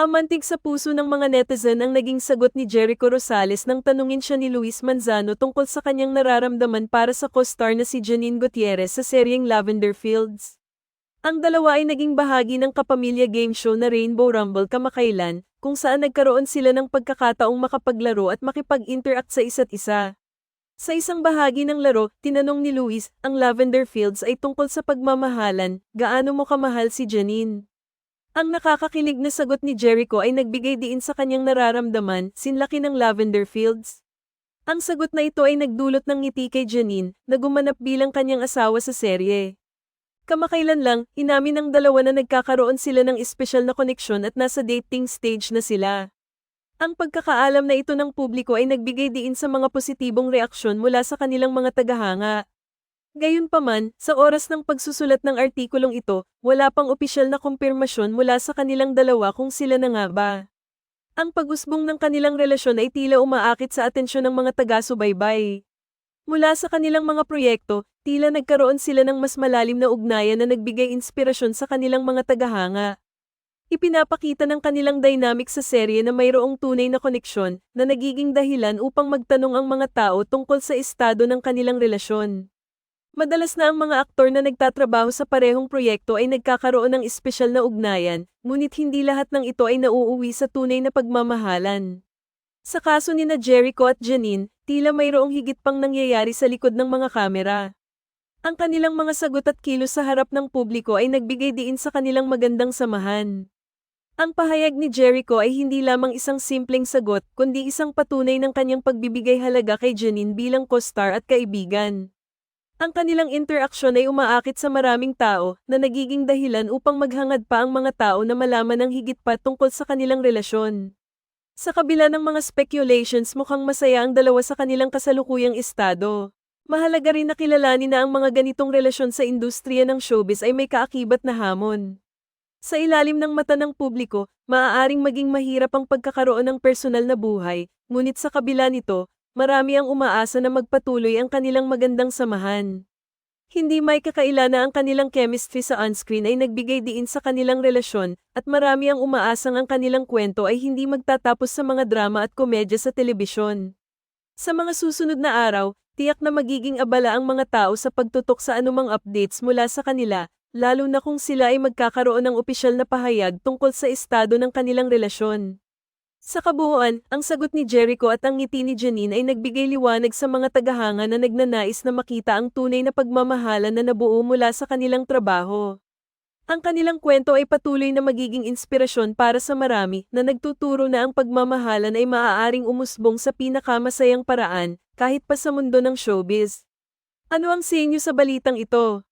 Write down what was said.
Amantig sa puso ng mga netizen ang naging sagot ni Jericho Rosales nang tanungin siya ni Luis Manzano tungkol sa kanyang nararamdaman para sa co-star na si Janine Gutierrez sa seryeng Lavender Fields. Ang dalawa ay naging bahagi ng kapamilya game show na Rainbow Rumble kamakailan, kung saan nagkaroon sila ng pagkakataong makapaglaro at makipag-interact sa isa't isa. Sa isang bahagi ng laro, tinanong ni Luis, ang Lavender Fields ay tungkol sa pagmamahalan, gaano mo kamahal si Janine? Ang nakakakilig na sagot ni Jericho ay nagbigay diin sa kanyang nararamdaman, sinlaki ng Lavender Fields. Ang sagot na ito ay nagdulot ng ngiti kay Janine, na gumanap bilang kanyang asawa sa serye. Kamakailan lang, inamin ng dalawa na nagkakaroon sila ng espesyal na koneksyon at nasa dating stage na sila. Ang pagkakaalam na ito ng publiko ay nagbigay diin sa mga positibong reaksyon mula sa kanilang mga tagahanga. Gayunpaman, sa oras ng pagsusulat ng artikulong ito, wala pang opisyal na kumpirmasyon mula sa kanilang dalawa kung sila na nga ba. Ang pag-usbong ng kanilang relasyon ay tila umaakit sa atensyon ng mga taga-subaybay. Mula sa kanilang mga proyekto, tila nagkaroon sila ng mas malalim na ugnayan na nagbigay inspirasyon sa kanilang mga tagahanga. Ipinapakita ng kanilang dynamic sa serye na mayroong tunay na koneksyon na nagiging dahilan upang magtanong ang mga tao tungkol sa estado ng kanilang relasyon. Madalas na ang mga aktor na nagtatrabaho sa parehong proyekto ay nagkakaroon ng espesyal na ugnayan, ngunit hindi lahat ng ito ay nauuwi sa tunay na pagmamahalan. Sa kaso ni na Jericho at Janine, tila mayroong higit pang nangyayari sa likod ng mga kamera. Ang kanilang mga sagot at kilos sa harap ng publiko ay nagbigay diin sa kanilang magandang samahan. Ang pahayag ni Jericho ay hindi lamang isang simpleng sagot, kundi isang patunay ng kanyang pagbibigay halaga kay Janine bilang co-star at kaibigan. Ang kanilang interaksyon ay umaakit sa maraming tao na nagiging dahilan upang maghangad pa ang mga tao na malaman ng higit pa tungkol sa kanilang relasyon. Sa kabila ng mga speculations mukhang masaya ang dalawa sa kanilang kasalukuyang estado. Mahalaga rin na kilalanin na ang mga ganitong relasyon sa industriya ng showbiz ay may kaakibat na hamon. Sa ilalim ng mata ng publiko, maaaring maging mahirap ang pagkakaroon ng personal na buhay, ngunit sa kabila nito, marami ang umaasa na magpatuloy ang kanilang magandang samahan. Hindi may kakaila na ang kanilang chemistry sa onscreen ay nagbigay diin sa kanilang relasyon, at marami ang umaasang ang kanilang kwento ay hindi magtatapos sa mga drama at komedya sa telebisyon. Sa mga susunod na araw, tiyak na magiging abala ang mga tao sa pagtutok sa anumang updates mula sa kanila, lalo na kung sila ay magkakaroon ng opisyal na pahayag tungkol sa estado ng kanilang relasyon. Sa kabuuan, ang sagot ni Jericho at ang ngiti ni Janine ay nagbigay liwanag sa mga tagahanga na nagnanais na makita ang tunay na pagmamahalan na nabuo mula sa kanilang trabaho. Ang kanilang kwento ay patuloy na magiging inspirasyon para sa marami na nagtuturo na ang pagmamahalan ay maaaring umusbong sa pinakamasayang paraan kahit pa sa mundo ng showbiz. Ano ang sa inyo sa balitang ito?